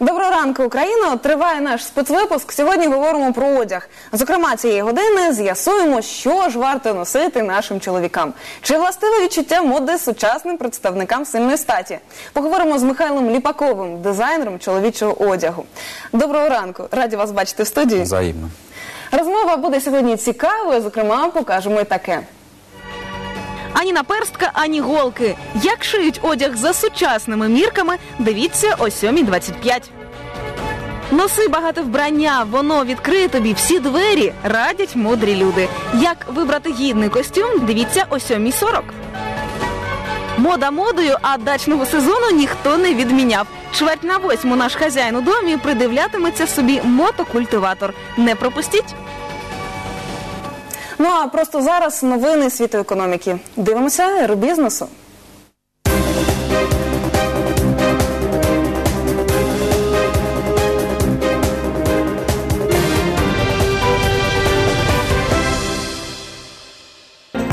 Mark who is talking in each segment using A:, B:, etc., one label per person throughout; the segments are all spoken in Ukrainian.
A: Доброго ранку, Україно! Триває наш спецвипуск. Сьогодні говоримо про одяг. Зокрема, цієї години з'ясуємо, що ж варто носити нашим чоловікам. Чи властиве відчуття моди сучасним представникам сильної статі? Поговоримо з Михайлом Ліпаковим, дизайнером чоловічого одягу. Доброго ранку! Раді вас бачити в студії.
B: Взаємно.
A: Розмова буде сьогодні цікавою. Зокрема, покажемо і таке. Ані наперстка, ані голки. Як шиють одяг за сучасними мірками, дивіться о 7.25. Носи багато вбрання, воно відкриє тобі всі двері, радять мудрі люди. Як вибрати гідний костюм, дивіться о 7.40. Мода модою, а дачного сезону ніхто не відміняв. Чверть на восьму наш хазяїн у домі придивлятиметься собі мотокультиватор. Не пропустіть. Ну а просто зараз новини світу економіки. Дивимося аеробізнесу.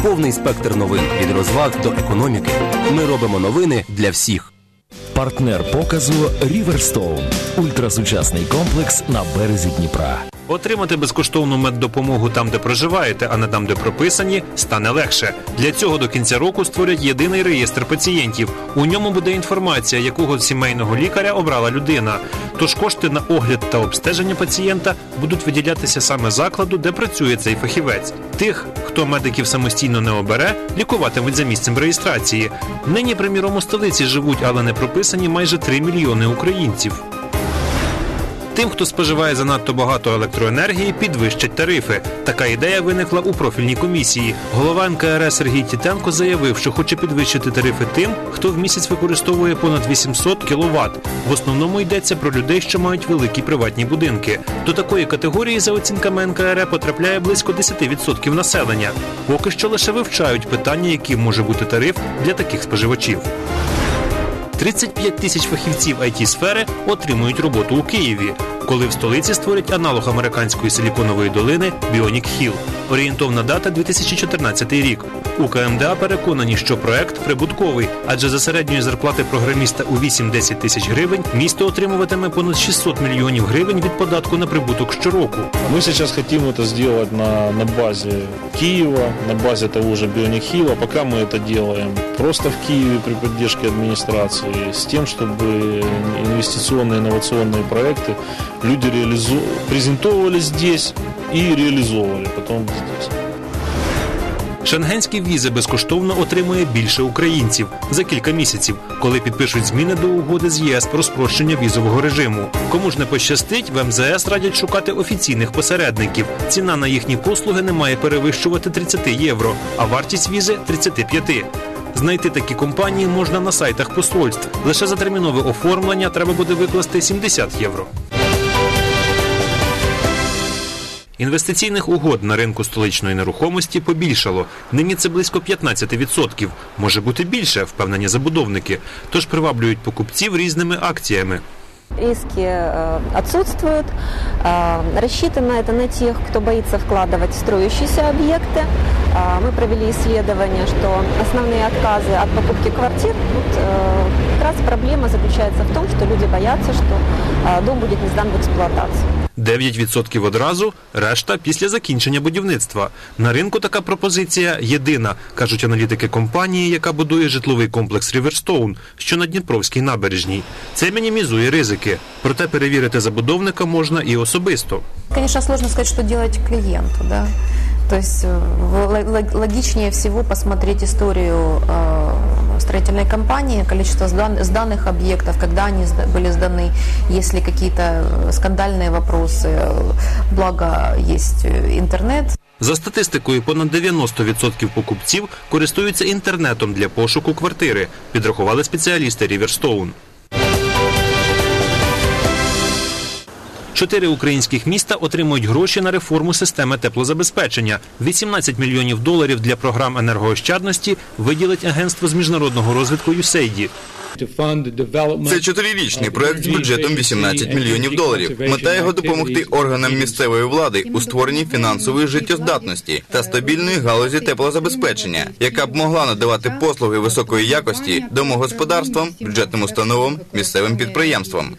C: Повний спектр новин від розваг до економіки. Ми робимо новини для всіх.
D: Партнер показу Ріверстоун ультрасучасний комплекс на березі Дніпра.
E: Отримати безкоштовну меддопомогу там, де проживаєте, а не там, де прописані, стане легше. Для цього до кінця року створять єдиний реєстр пацієнтів. У ньому буде інформація, якого сімейного лікаря обрала людина. Тож кошти на огляд та обстеження пацієнта будуть виділятися саме закладу, де працює цей фахівець. Тих, хто медиків самостійно не обере, лікуватимуть за місцем реєстрації. Нині, приміром, у столиці живуть, але не прописані майже 3 мільйони українців. Тим, хто споживає занадто багато електроенергії, підвищать тарифи. Така ідея виникла у профільній комісії. Голова НКРС Сергій Тітенко заявив, що хоче підвищити тарифи тим, хто в місяць використовує понад 800 кВт. В основному йдеться про людей, що мають великі приватні будинки. До такої категорії, за оцінками НКРЕ, потрапляє близько 10% населення. Поки що лише вивчають питання, яким може бути тариф для таких споживачів. 35 тисяч фахівців it сфери отримують роботу у Києві, коли в столиці створять аналог американської силіконової долини Bionic Hill. Орієнтовна дата 2014 рік. У КМДА переконані, що проект прибутковий, адже за середньої зарплати програміста у 8-10 тисяч гривень місто отримуватиме понад 600 мільйонів гривень від податку на прибуток щороку.
F: Мы сейчас хотим это сделать на, на базе Киева, на базе того же Бионихила. Пока мы это делаем просто в Киеве при поддержке администрации, с тем, чтобы инвестиционные инновационные проекты люди реализу... презентовали здесь и реализовывали потом здесь.
E: Шенгенські візи безкоштовно отримує більше українців за кілька місяців, коли підпишуть зміни до угоди з ЄС про спрощення візового режиму. Кому ж не пощастить, в МЗС радять шукати офіційних посередників. Ціна на їхні послуги не має перевищувати 30 євро, а вартість візи 35. Знайти такі компанії можна на сайтах посольств. Лише за термінове оформлення треба буде викласти 70 євро. Інвестиційних угод на ринку столичної нерухомості побільшало. Нині це близько 15%. Може бути більше, впевнені забудовники. Тож приваблюють покупців різними акціями.
G: Риски э, отсутствуют. Э, рассчитано это на тех, кто боится вкладывать в строящиеся объекты. Э, мы провели исследование, что основные отказы от покупки квартир, тут э, как раз проблема заключается в том, что люди боятся, что э, дом будет не сдан в эксплуатацию.
E: 9% одразу, решта після закінчення будівництва. На ринку така пропозиція єдина, кажуть аналітики компанії, яка будує житловий комплекс Ріверстоун, що на Дніпровській набережній. Це мінімізує ризики. Проте перевірити забудовника можна і особисто.
H: Конечно, сложно сказать, что делать клиенту, да. То есть э, логичнее всего посмотреть историю э, строительной компании, количество сдан- сданных объектов, когда они сда- были сданы, есть ли какие-то э, скандальные вопросы, э, благо есть э, интернет,
E: За статистикою, понад 90% покупців користуються інтернетом для пошуку квартири, підрахували спеціалісти Ріверстоун. Чотири українських міста отримують гроші на реформу системи теплозабезпечення. 18 мільйонів доларів для програм енергоощадності виділить агентство з міжнародного розвитку USAID.
B: Це чотирирічний проект з бюджетом 18 мільйонів доларів. Мета його допомогти органам місцевої влади у створенні фінансової життєздатності та стабільної галузі теплозабезпечення, яка б могла надавати послуги високої якості домогосподарствам, бюджетним установам, місцевим підприємствам.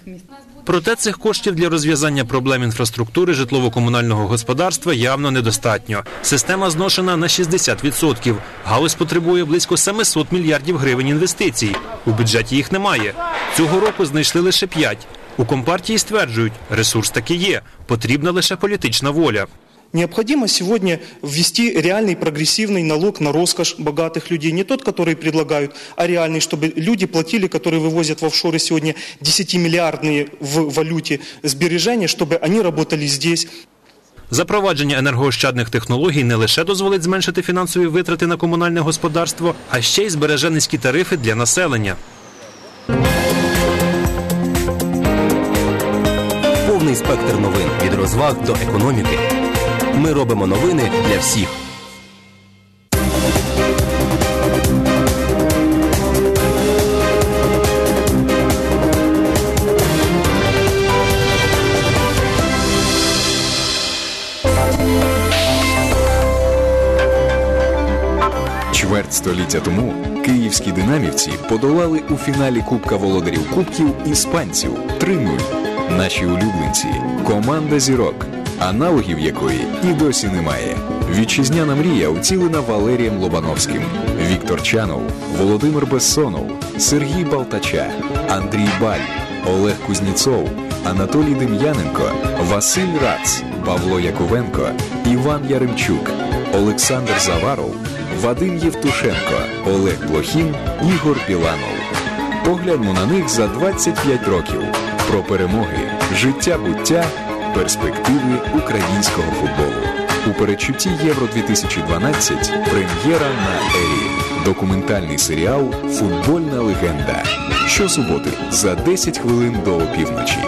E: Проте цих коштів для розв'язання проблем інфраструктури житлово-комунального господарства явно недостатньо. Система зношена на 60%. Галузь потребує близько 700 мільярдів гривень інвестицій. У бюджеті їх немає. Цього року знайшли лише 5. У компартії стверджують, ресурс таки є, потрібна лише політична воля
I: Необходимо сегодня ввести реальный прогрессивный налог на роскошь богатых людей. Не тот, который предлагают, а реальный, чтобы люди платили, которые вывозят в офшоры сегодня 10-миллиардные в валюте сбережения, чтобы они работали здесь.
E: Запровадження енергоощадних технологій не лише дозволить зменшити фінансові витрати на комунальне господарство, а ще й збереже низькі тарифи для населення.
C: Повний спектр новин від розваг до економіки. Ми робимо новини для всіх.
J: Чверть століття тому київські динамівці подолали у фіналі Кубка володарів Кубків іспанців 3-0. Наші улюбленці команда зірок, аналогів якої і досі немає. Вітчизняна мрія уцілена Валерієм Лобановським, Віктор Чанов, Володимир Бессонов, Сергій Балтача, Андрій Баль, Олег Кузніцов, Анатолій Дем'яненко, Василь Рац, Павло Яковенко, Іван Яремчук, Олександр Заваров, Вадим Євтушенко, Олег Блохін, Ігор Біланов. Погляньмо на них за 25 років. Про перемоги, життя буття, перспективи українського футболу. У передчутті Євро 2012 прем'єра на Ері. Документальний серіал Футбольна легенда. Щосуботи за 10 хвилин до опівночі.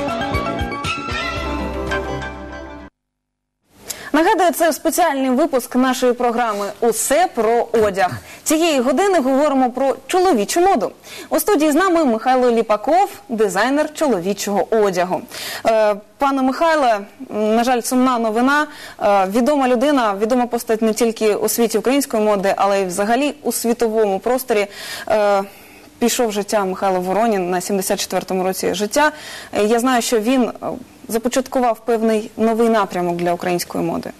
A: Нагадую, це спеціальний випуск нашої програми Усе про одяг. Цієї години говоримо про чоловічу моду. У студії з нами Михайло Ліпаков, дизайнер чоловічого одягу. Е, Пане Михайле, на жаль, сумна новина. Е, Відома людина, відома постать не тільки у світі української моди, але й взагалі у світовому просторі. Е, Пішов життя Михайло Воронін на 74-му році життя. Я знаю, що він започаткував певний новий напрямок для української моди.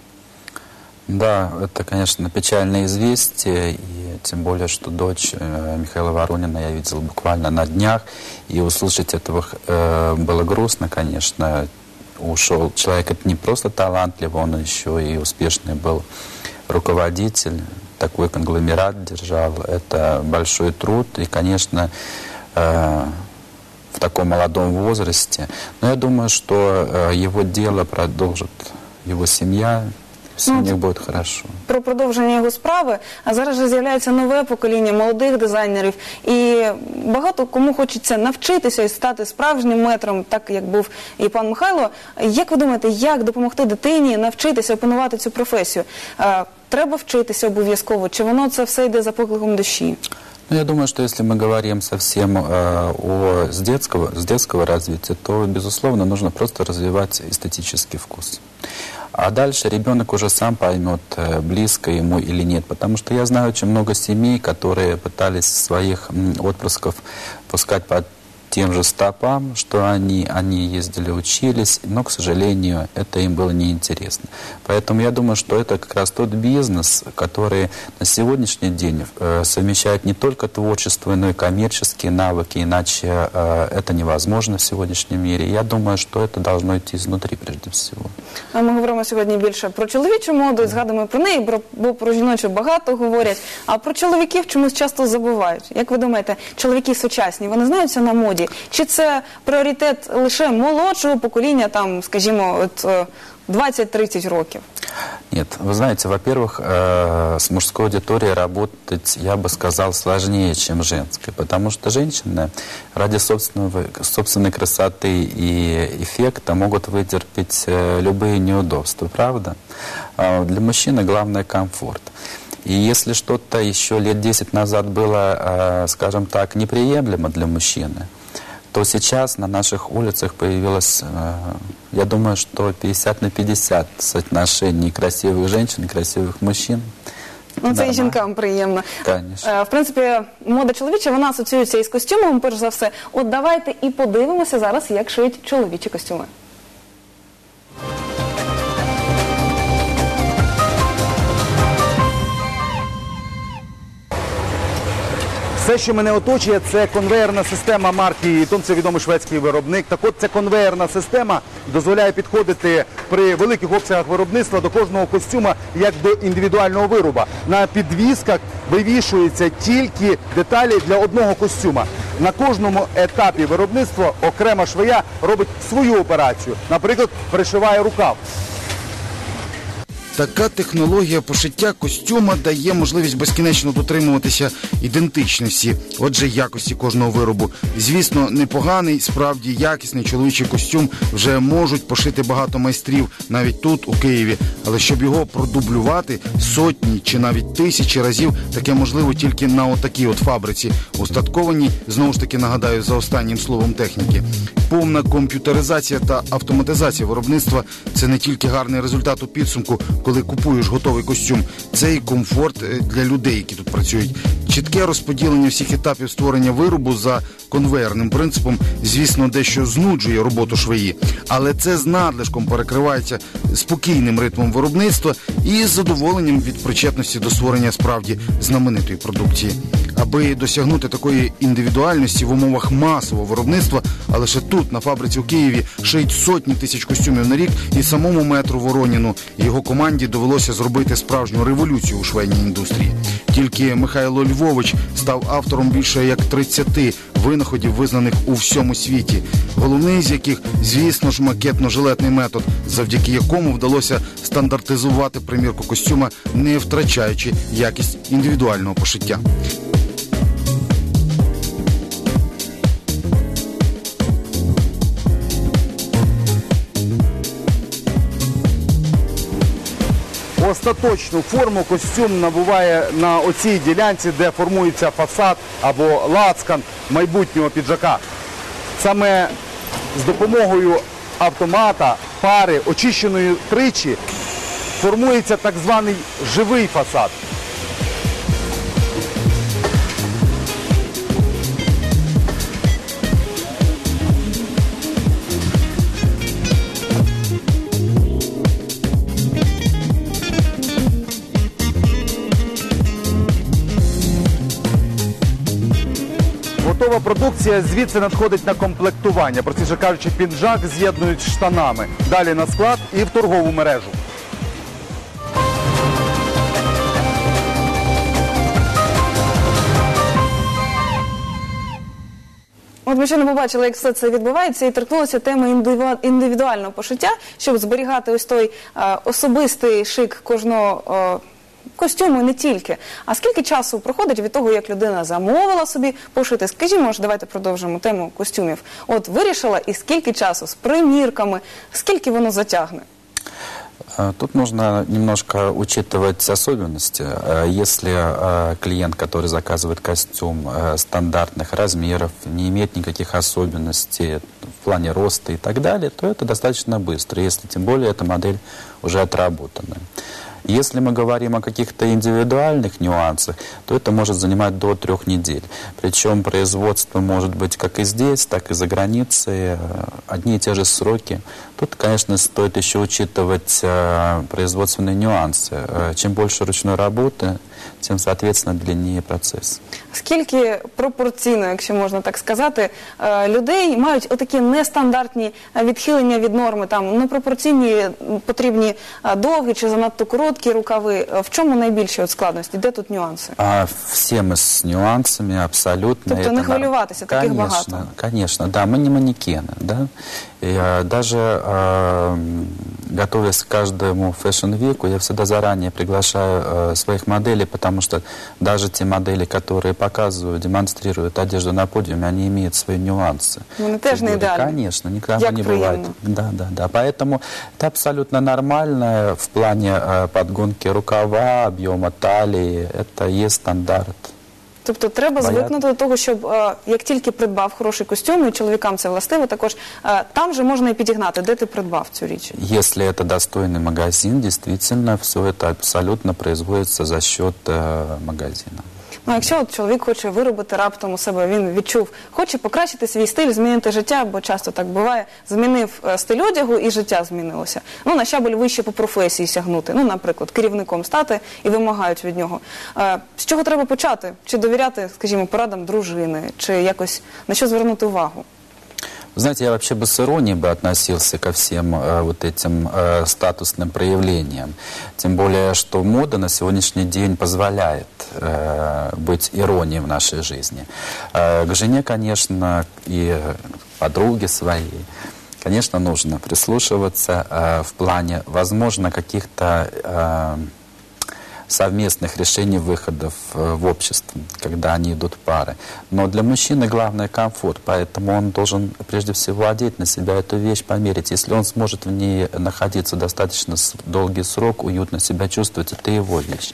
K: Да, это, конечно, печальное известие, и тем более, что дочь э, Михаила Воронина я видел буквально на днях, и услышать этого э, было грустно, конечно. Ушел человек, это не просто талантливый, он еще и успешный был руководитель, такой конгломерат держал. Это большой труд, и, конечно, э, в таком молодом возрасте. Но я думаю, что его дело продолжит его семья, все
A: Ну,
K: у них
A: это-
K: будет хорошо.
A: про продовження його справи. А зараз же з'являється нове покоління молодих дизайнерів, і багато кому хочеться навчитися і стати справжнім метром, так як був і пан Михайло. Як ви думаєте, як допомогти дитині навчитися опанувати цю професію? Е, Треба вчитися обов'язково, чи воно це все йде за покликом душі?
K: Ну, я думаю, что если мы говорим совсем э, о, с, детского, с детского развития, то, безусловно, нужно просто развивать эстетический вкус. А дальше ребенок уже сам поймет, э, близко ему или нет. Потому что я знаю очень много семей, которые пытались своих м, отпрысков пускать по тем же стопам, что они, они ездили, учились, но, к сожалению, это им было неинтересно. Поэтому я думаю, что это как раз тот бизнес, который на сегодняшний день э, совмещает не только творчество, но и коммерческие навыки, иначе э, это невозможно в сегодняшнем мире. Я думаю, что это должно идти изнутри прежде всего.
A: А Ми говоримо сьогодні більше про чоловічу моду, і згадуємо про неї, бо- бо про жіночу багато говорять. А про чоловіків чомусь часто забувають. Як ви думаєте, чоловіки сучасні, вони знаються на моді? Чи це пріоритет лише молодшого покоління, там, скажімо, от е, 20-30 роков?
K: Нет, вы знаете, во-первых, э, с мужской аудиторией работать, я бы сказал, сложнее, чем женской, потому что женщины ради собственного, собственной красоты и эффекта могут вытерпеть э, любые неудобства, правда? А для мужчины главное комфорт. И если что-то еще лет 10 назад было, э, скажем так, неприемлемо для мужчины, то сейчас на наших улицах появилось, э, я думаю, что 50 на 50 соотношений красивых женщин и красивых мужчин.
A: Ну, це і
K: Нормально.
A: жінкам приємно.
K: Конечно.
A: Е, В принципі, мода чоловіча вона асоціюється із костюмом, перш за все. От давайте і подивимося зараз, як шиють чоловічі костюми.
L: Все, що мене оточує, це конвейерна система марки Eaton, це відомий шведський виробник. Так от ця конвейерна система дозволяє підходити при великих обсягах виробництва до кожного костюма як до індивідуального вироба. На підвісках вивішуються тільки деталі для одного костюма. На кожному етапі виробництва окрема швея робить свою операцію. Наприклад, пришиває рукав.
M: Така технологія пошиття костюма дає можливість безкінечно дотримуватися ідентичності, отже, якості кожного виробу. Звісно, непоганий, справді якісний чоловічий костюм вже можуть пошити багато майстрів навіть тут, у Києві. Але щоб його продублювати сотні чи навіть тисячі разів, таке можливо тільки на отакій от фабриці, устаткованій, знову ж таки нагадаю, за останнім словом техніки. Повна комп'ютеризація та автоматизація виробництва це не тільки гарний результат у підсумку, коли купуєш готовий костюм, це і комфорт е, для людей, які тут працюють. Чітке розподілення всіх етапів створення виробу за конвейерним принципом, звісно, дещо знуджує роботу швеї, але це з надлишком перекривається спокійним ритмом виробництва і задоволенням від причетності до створення справді знаменитої продукції. Аби досягнути такої індивідуальності в умовах масового виробництва, а лише тут, на фабриці у Києві, шиють сотні тисяч костюмів на рік, і самому метру Вороніну його команді довелося зробити справжню революцію у швейній індустрії. Тільки Михайло Львович став автором більше як 30 винаходів, визнаних у всьому світі. Головний з яких, звісно ж, макетно-жилетний метод, завдяки якому вдалося стандартизувати примірку костюма, не втрачаючи якість індивідуального пошиття.
L: Остаточну форму костюм набуває на оцій ділянці, де формується фасад або лацкан майбутнього піджака. Саме з допомогою автомата, пари, очищеної тричі, формується так званий живий фасад. Готова продукція звідси надходить на комплектування. Простіше кажучи, піджак з'єднують з штанами. Далі на склад і в торгову мережу.
A: От ми ще не побачили, як все це відбувається, і торкнулася теми індивідуального пошиття, щоб зберігати ось той е, особистий шик кожного е, костюму, і не тільки. А скільки часу проходить від того, як людина замовила собі пошити? Скажімо ж, давайте продовжимо тему костюмів. От вирішила, і скільки часу з примірками, скільки воно затягне?
K: Э, Тут нужно немножко учитывать особенности. Э, Если э, клиент, который заказывает костюм э, стандартных размеров, не имеет никаких особенностей в плане роста и так далее, то это достаточно быстро, если тем более эта модель уже отработана. Если мы говорим о каких-то индивидуальных нюансах, то это может занимать до трех недель. Причем производство может быть как и здесь, так и за границей. э, Одни и те же сроки. Тут, конечно, стоит еще учитывать э, производственные нюансы. Э, Чем больше ручной работы, тем, соответственно, длиннее процесс.
A: Скільки пропорційно, якщо можна так сказати, е, людей мають отакі нестандартні е, відхилення від норми, там непропорційні м, потрібні е, довгі чи занадто короткі рукави. Е, В чому найбільші от складності? Де тут нюанси?
K: А все мы с нюансами абсолютно.
A: Тобто
K: Это
A: не
K: на-
A: хвилюватися, таких
K: конечно,
A: багато.
K: Конечно, да, мы не манекены, да. И, а, даже а, м, готовясь к каждому фэшн-вику, я всегда заранее приглашаю э, своих моделей, потому что даже те модели, которые показывают, демонстрируют одежду на подиуме, они имеют свои нюансы.
A: Вони теж не
K: Фигуры.
A: ідеальні.
K: Конечно, никогда
A: Як
K: не
A: приємно.
K: бывает. Да, да, да. Поэтому это абсолютно нормально в плане э, подгонки рукава, объема талии. Это есть стандарт.
A: Тобто треба
K: Бояться.
A: звикнути до того, щоб е, як тільки придбав хороший костюм, і чоловікам це властиво, також е, там же можна і підігнати, де ти придбав цю річ.
K: Если это достойный магазин, действительно, все это абсолютно производится за счет э, магазина.
A: Ну, якщо от чоловік хоче виробити раптом у себе, він відчув, хоче покращити свій стиль, змінити життя, бо часто так буває, змінив е, стиль одягу і життя змінилося. Ну, на щабель вище по професії сягнути. Ну, наприклад, керівником стати і вимагають від нього. Е, З чого треба почати? Чи довіряти, скажімо, порадам дружини, чи якось на що звернути увагу?
K: Знаете, я вообще бы с иронией бы относился ко всем э, вот этим э, статусным проявлениям. Тем более, что мода на сегодняшний день позволяет э, быть иронией в нашей жизни. Э, к жене, конечно, и подруге своей, конечно, нужно прислушиваться э, в плане, возможно, каких-то... Э, совместных решений выходов э, в общество, когда они идут пары. Но для мужчины главное комфорт, поэтому он должен прежде всего одеть на себя эту вещь, померить. Если он сможет в ней находиться достаточно долгий срок, уютно себя чувствовать, это его вещь.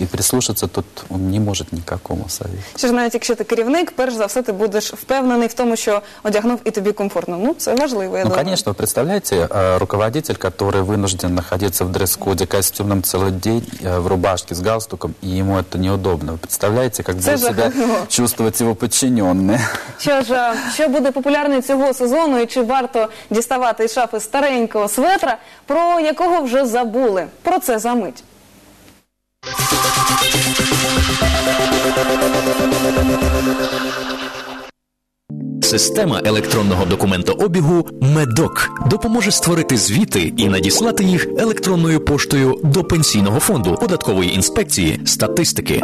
K: И прислушаться тут он не может никакому совету.
A: Що ж навіть якщо ти керівник, перш за все ти будеш впевнений в тому, що одягнув і тобі комфортно. Ну, це важливо, я
K: Ну,
A: думаю.
K: конечно, вы представляете, э, руководитель, который вынужден находиться в дресс-коде костюмном целый день, э, в рубашке с галстуком, и ему это неудобно. Вы представляете, как
A: Это
K: будут себя
A: жахливо.
K: чувствовать его подчиненные?
A: Що ж, а, що буде популярний цього сезону, і чи варто діставати із шафи старенького светра, про якого вже забули? Про це за мить.
D: Система електронного документообігу Медок допоможе створити звіти і надіслати їх електронною поштою до пенсійного фонду, податкової інспекції, статистики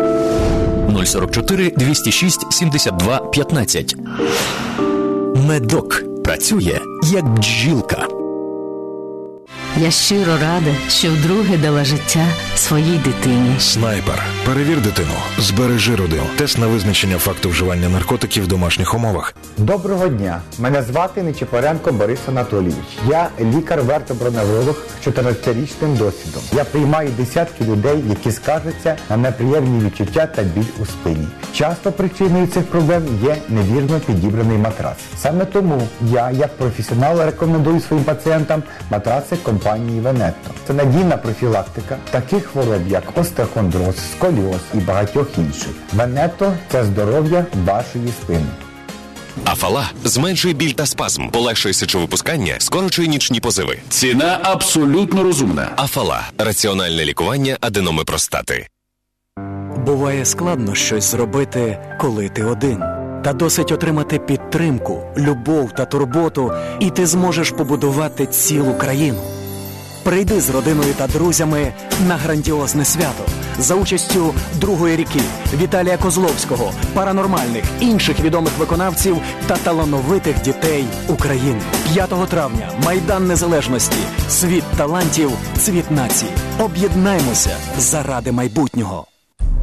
D: 044 206 72 15. Медок працює як бджілка.
N: Я щиро рада, що вдруге дала життя своїй дитині.
O: Снайпер. Перевір дитину. Збережи родину. Тест на визначення факту вживання наркотиків в домашніх умовах.
P: Доброго дня! Мене звати Нечипоренко Борис Анатолійович. Я лікар-вертеброневролог з 14-річним досвідом. Я приймаю десятки людей, які скаржаться на неприємні відчуття та біль у спині. Часто причиною цих проблем є невірно підібраний матрас. Саме тому я, як професіонал, рекомендую своїм пацієнтам матраци компанії Венетто. Це надійна профілактика таких хвороб, як остеохондроз, сколіоз і багатьох інших. Венетто це здоров'я вашої спини.
Q: Афала зменшує біль та спазм, полегшує сечовипускання, скорочує нічні позиви.
R: Ціна абсолютно розумна.
Q: Афала раціональне лікування аденоми простати.
S: Буває складно щось зробити, коли ти один. Та досить отримати підтримку, любов та турботу, і ти зможеш побудувати цілу країну. Прийди з родиною та друзями на грандіозне свято за участю другої ріки Віталія Козловського, паранормальних інших відомих виконавців та талановитих дітей України. 5 травня Майдан Незалежності, світ талантів, цвіт нації. Об'єднаймося заради майбутнього.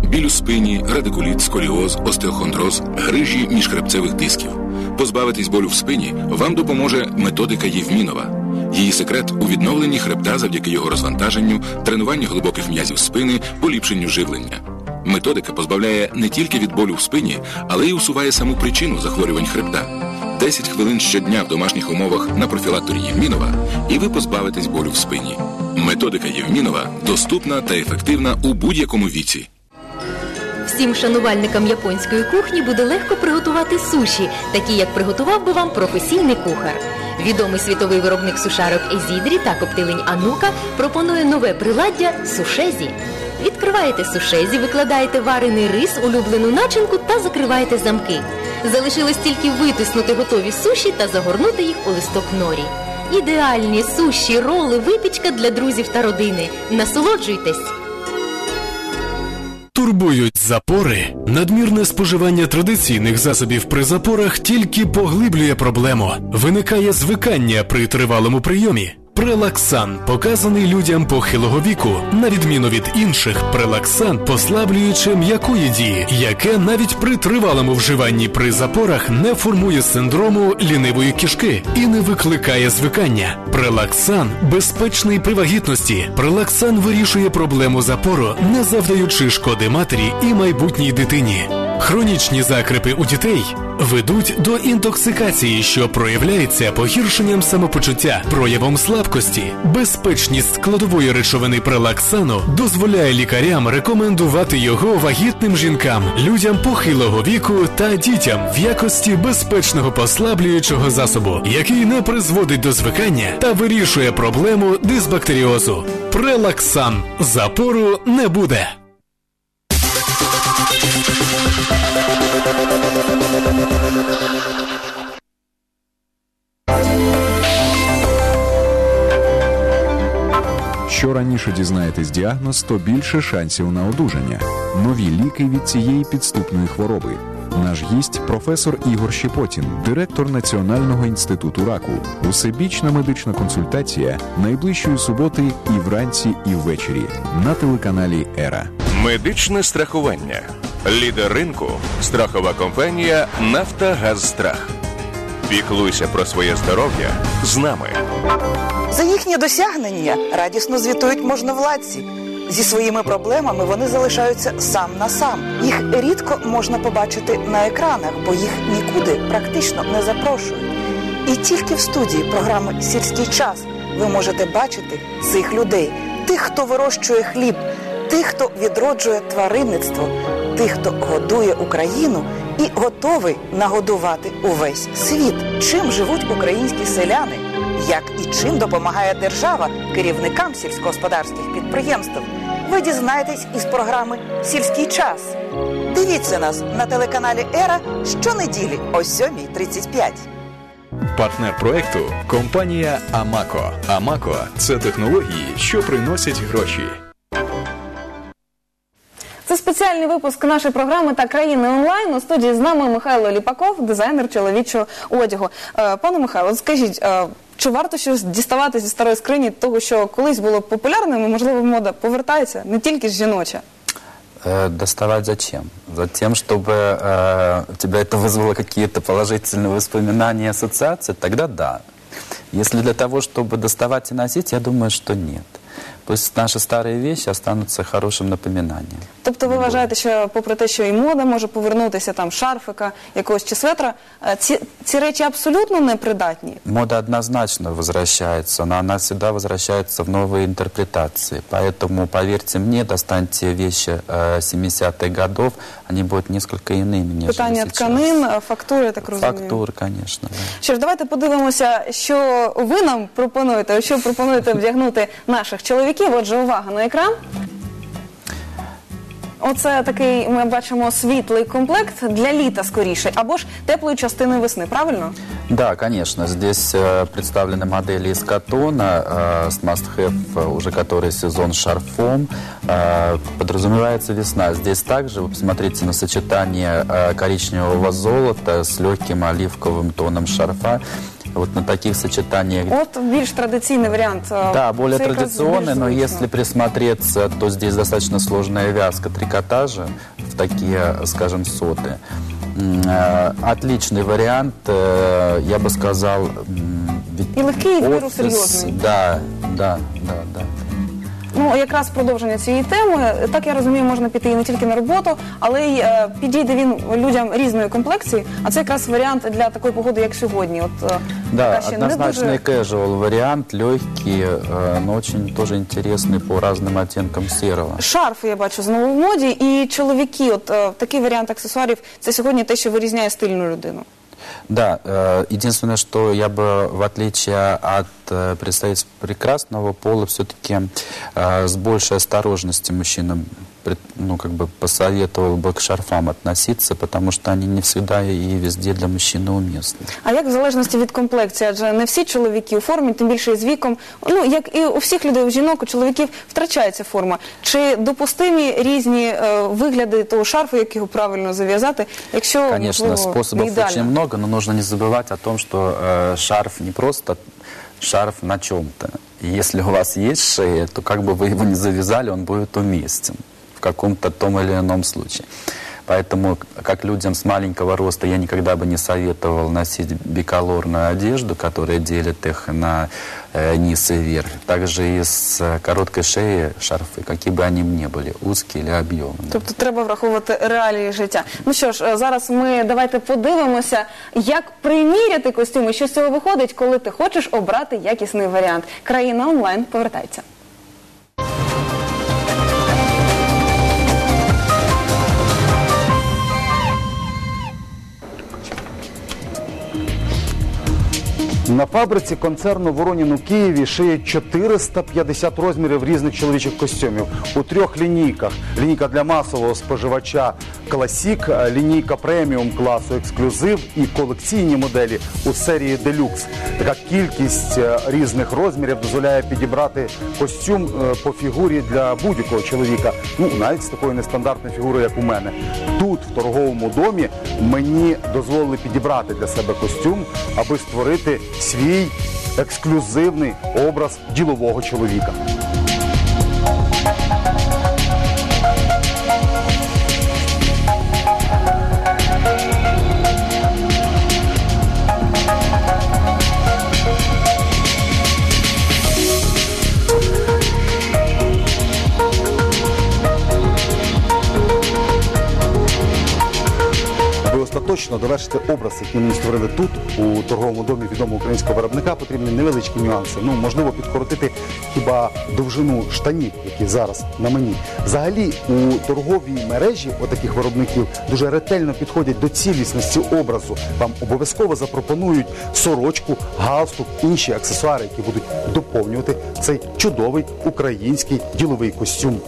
R: Біль у спині, радикуліт, сколіоз, остеохондроз, грижі міжхребцевих дисків. Позбавитись болю в спині вам допоможе методика Євмінова. Її секрет у відновленні хребта завдяки його розвантаженню, тренуванню глибоких м'язів спини, поліпшенню живлення. Методика позбавляє не тільки від болю в спині, але й усуває саму причину захворювань хребта. 10 хвилин щодня в домашніх умовах на профілакторі Євмінова, і ви позбавитесь болю в спині. Методика Євмінова доступна та ефективна у будь-якому віці.
T: Всім шанувальникам японської кухні буде легко приготувати суші, такі як приготував би вам професійний кухар. Відомий світовий виробник сушарок Езідрі та коптилень Анука пропонує нове приладдя сушезі. Відкриваєте сушезі, викладаєте варений рис, улюблену начинку та закриваєте замки. Залишилось тільки витиснути готові суші та загорнути їх у листок норі. Ідеальні суші, роли, випічка для друзів та родини. Насолоджуйтесь!
U: Турбують запори. Надмірне споживання традиційних засобів при запорах тільки поглиблює проблему. Виникає звикання при тривалому прийомі. Прелаксан показаний людям похилого віку, на відміну від інших, прелаксан послаблююче м'якої дії, яке навіть при тривалому вживанні при запорах не формує синдрому лінивої кишки і не викликає звикання. Прелаксан безпечний при вагітності. Прелаксан вирішує проблему запору, не завдаючи шкоди матері і майбутній дитині. Хронічні закрипи у дітей ведуть до інтоксикації, що проявляється погіршенням самопочуття, проявом слабкості. Безпечність складової речовини прелаксану дозволяє лікарям рекомендувати його вагітним жінкам, людям похилого віку та дітям в якості безпечного послаблюючого засобу, який не призводить до звикання та вирішує проблему дисбактеріозу. Прелаксан запору не буде.
J: Що раніше дізнаєтесь діагноз, то більше шансів на одужання. Нові ліки від цієї підступної хвороби. Наш гість професор Ігор Щепотін, директор Національного інституту раку. Усебічна медична консультація найближчої суботи і вранці, і ввечері на телеканалі Ера.
Q: Медичне страхування. Лідер ринку страхова компанія Нафтогазстрах. Піклуйся про своє здоров'я з нами.
V: За їхні досягнення радісно звітують можновладці. Зі своїми проблемами вони залишаються сам на сам. Їх рідко можна побачити на екранах, бо їх нікуди практично не запрошують. І тільки в студії програми Сільський час ви можете бачити цих людей, тих, хто вирощує хліб, тих, хто відроджує тваринництво, тих, хто годує Україну і готовий нагодувати увесь світ. Чим живуть українські селяни? Як і чим допомагає держава керівникам сільськогосподарських підприємств? Ви дізнаєтесь із програми Сільський час. Дивіться нас на телеканалі Ера щонеділі о 7.35.
J: Партнер проекту компанія Амако. Амако це технології, що приносять гроші
A: Це спеціальний випуск нашої програми та країни онлайн. У студії з нами Михайло Ліпаков, дизайнер чоловічого одягу. Е, Пане Михайло, скажіть, е, чи варто щось діставати зі старої скрині, того що колись було популярним, і можливо мода повертається не тільки ж жіноча?
K: Э, Доставать зачем? Затем, чтобы э, у тебя это вызвало какие-то положительные воспоминания, ассоциации, тогда да. Если для того, чтобы доставать и носить, я думаю, что нет. Пусть наши старые вещи останутся хорошим напоминанием.
A: Тобто ви вважаєте, що попри те, що і мода може повернутися, там шарфика, якогось чи светра, е, ці, ці речі абсолютно непридатні?
K: Мода однозначно возвращается, но она всегда возвращается в новые интерпретации. Поэтому, поверьте мне, достаньте вещи э, 70-х годов, они будут несколько иными, нежели
A: Питання
K: сейчас.
A: тканин, е, фактури, я так розумію.
K: Фактур, конечно. Да.
A: Що ж, давайте подивимося, що ви нам пропонуєте, що пропонуєте вдягнути наших чоловіків. Отже, увага на екран. Оце такий, ми бачимо, світлий комплект для літа скоріше, або ж теплої частини весни, правильно?
K: Да, конечно. Здесь э, представлены модели из катона э, с must-have, э, уже который сезон с шарфом. Э, подразумевается весна. Здесь также, вы посмотрите на сочетание э, коричневого золота с легким оливковым тоном шарфа. Вот на таких сочетаниях
A: От більш традиційний варіант. е,
K: Да, более
A: це якраз
K: традиционный,
A: більш
K: но
A: звично.
K: если присмотреться, то здесь достаточно сложная вязка трикотажа в такие, скажем, соты. М, э, Отличный вариант, э, я бы сказал, м, ведь
A: І легкий, і в міру
K: офис,
A: серйозний.
K: Да, да, да, да.
A: Ну, якраз продовження цієї теми. Так я розумію, можна піти і не тільки на роботу, але й е, підійде він людям різної комплекції. А це якраз варіант для такої погоди, як сьогодні. От е,
K: Да,
A: така ще не
K: однозначный
A: дуже
K: casual вариант, легкий, э, но очень тоже интересный по разным оттенкам серого.
A: шарфи я бачу знову в моді, і чоловіки. От е, такий варіант аксесуарів це сьогодні те, що вирізняє стильну людину.
K: Да, э, единственное, что я бы, в отличие от э, представителей прекрасного пола, все-таки э, с большей осторожностью мужчинам пред- ну, как бы посоветовал бы к шарфам относиться, потому что они не всегда и везде для мужчины уместны.
A: А як в залежності від комплекції? Адже не всі чоловіки у формі, тим більше і з віком. Ну як і у всіх людей, у жінок, у чоловіків втрачається форма. Чи допустимі різні е, вигляди того шарфу, як його правильно зав'язати, якщо
K: Конечно,
A: можливо, не
K: способов
A: ідеально?
K: очень много, но нужно не забывать о том, что э, шарф не просто шарф на чем-то. И если у вас есть шея, то как бы вы его не завязали, он будет уместен в каком-то том или ином случае. Поэтому, как людям с маленького роста, я никогда бы не советовал носить биколорную одежду, которая делит их на э, низ и верх. Также и с э, короткой шеи шарфы, какие бы они ни были, узкие или объемные.
A: Тобто треба враховувати реалії життя. Ну що ж, е, зараз ми давайте подивимося, як приміряти костюми, що з цього виходить, коли ти хочеш обрати якісний варіант. Країна онлайн повертається.
M: На фабриці концерну Воронін у Києві шиють 450 розмірів різних чоловічих костюмів у трьох лінійках. Лінійка для масового споживача класік, лінійка преміум класу ексклюзив і колекційні моделі у серії делюкс. Така кількість е, різних розмірів дозволяє підібрати костюм е, по фігурі для будь-якого чоловіка. Ну навіть з такою нестандартною фігурою, як у мене. Тут, в торговому домі, мені дозволили підібрати для себе костюм, аби створити свій ексклюзивний образ ділового чоловіка. Остаточно довершити образ, який мені створили тут, у торговому домі відомого українського виробника, потрібні невеличкі нюанси. Ну, можливо, підкоротити хіба довжину штанів, які зараз на мені. Взагалі, у торговій мережі отаких виробників дуже ретельно підходять до цілісності образу. Вам обов'язково запропонують сорочку, галстук, інші аксесуари, які будуть доповнювати цей чудовий український діловий костюм.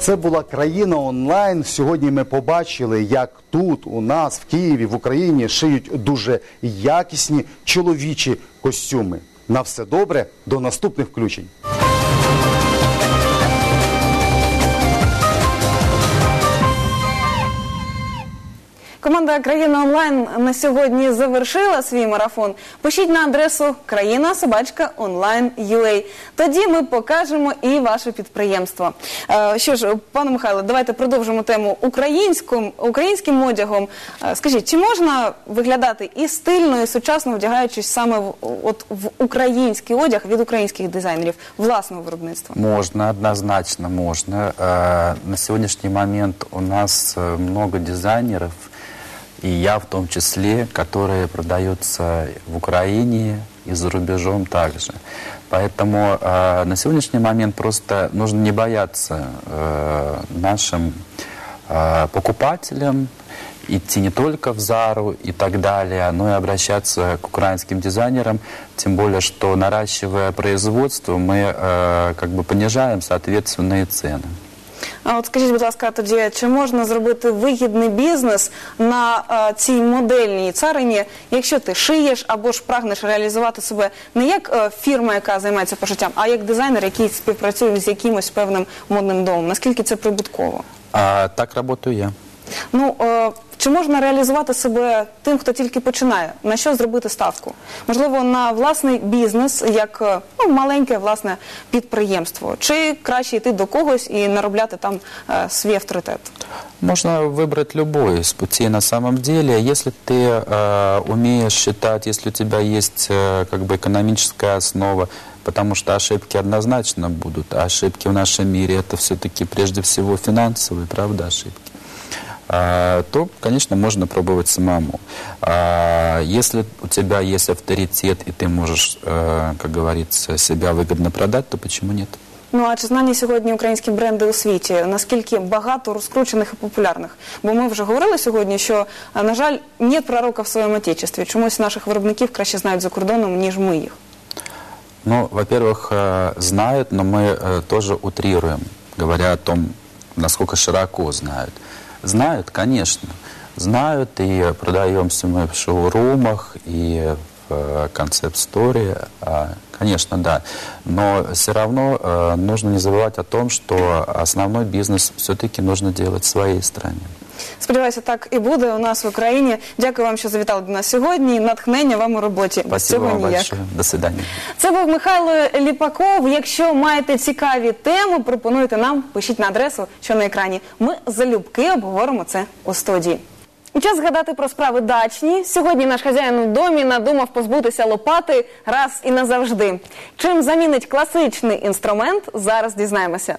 M: Це була країна онлайн. Сьогодні ми побачили, як тут у нас в Києві, в Україні шиють дуже якісні чоловічі костюми. На все добре, до наступних включень.
A: Команда Країна онлайн на сьогодні завершила свій марафон. Пишіть на адресу країна собачка онлайн Тоді ми покажемо і ваше підприємство. Е, Що ж, пане Михайло, давайте продовжимо тему українським, одягом. Е, Скажіть, чи можна виглядати і стильно, і сучасно вдягаючись саме в, український одяг від українських дизайнерів власного виробництва?
K: Можно, однозначно можно. Э, На сегодняшний момент у нас э, много дизайнеров, и я в том числе, которые продаются в Украине и за рубежом также. Поэтому э, на сегодняшний момент просто нужно не бояться э, нашим э, покупателям идти не только в Зару и так далее, но и обращаться к украинским дизайнерам, тем более, что наращивая производство, мы э, как бы понижаем соответственные цены.
A: А от скажіть, будь ласка, тоді чи можна зробити вигідний бізнес на е, цій модельній царині, якщо ти шиєш або ж прагнеш реалізувати себе не як е, фірма, яка займається пошиттям, а як дизайнер, який співпрацює з якимось певним модним домом? Наскільки це прибутково?
K: А, так работаю я.
A: Ну е, чи можна реалізувати себе тим, хто тільки починає? На що зробити ставку? Можливо, на власний бізнес, як е, ну, маленьке власне підприємство, чи краще йти до когось і наробляти там е, свій авторитет?
K: Можно выбрать любой из путей на самом деле. Если ты э, умеешь считать, если у тебя есть э, как бы экономическая основа, потому что ошибки однозначно будут. А ошибки в нашем мире это все-таки прежде всего финансовые, правда, ошибки. А, то, конечно, можно пробовать самому. А, если у тебя есть авторитет и ты можешь, э, как говорится, себя выгодно продать, то почему нет?
A: Ну а чи знані сьогодні українські бренди у світі? Наскільки багато розкручених і популярних? Бо ми вже говорили сьогодні, що е, на жаль, нет пророка в своєму отечестві. Чомусь наших виробників краще знають за кордоном, ніж ми їх.
K: Ну, во-первых, э, знают, но мы э, тоже утрируем, говоря о том, насколько широко знают. Знают, конечно, знают, и продаемся мы в шоурумах, и в э, концепт-сторе, а, конечно, да. Но все равно э, нужно не забывать о том, что основной бизнес все-таки нужно делать в своей стране.
A: Сподіваюся, так і буде у нас в Україні. Дякую вам, що завітали до нас сьогодні. Натхнення вам у роботі. Без
K: Спасибо
A: цього
K: вам
A: ніяк.
K: большое. До свидания.
A: Це був Михайло Ліпаков. Якщо маєте цікаві теми, пропонуйте нам, пишіть на адресу, що на екрані. Ми залюбки обговоримо це у студії. Час згадати про справи дачні. Сьогодні наш хазяїн у домі надумав позбутися лопати раз і назавжди. Чим замінить класичний інструмент, зараз дізнаємося.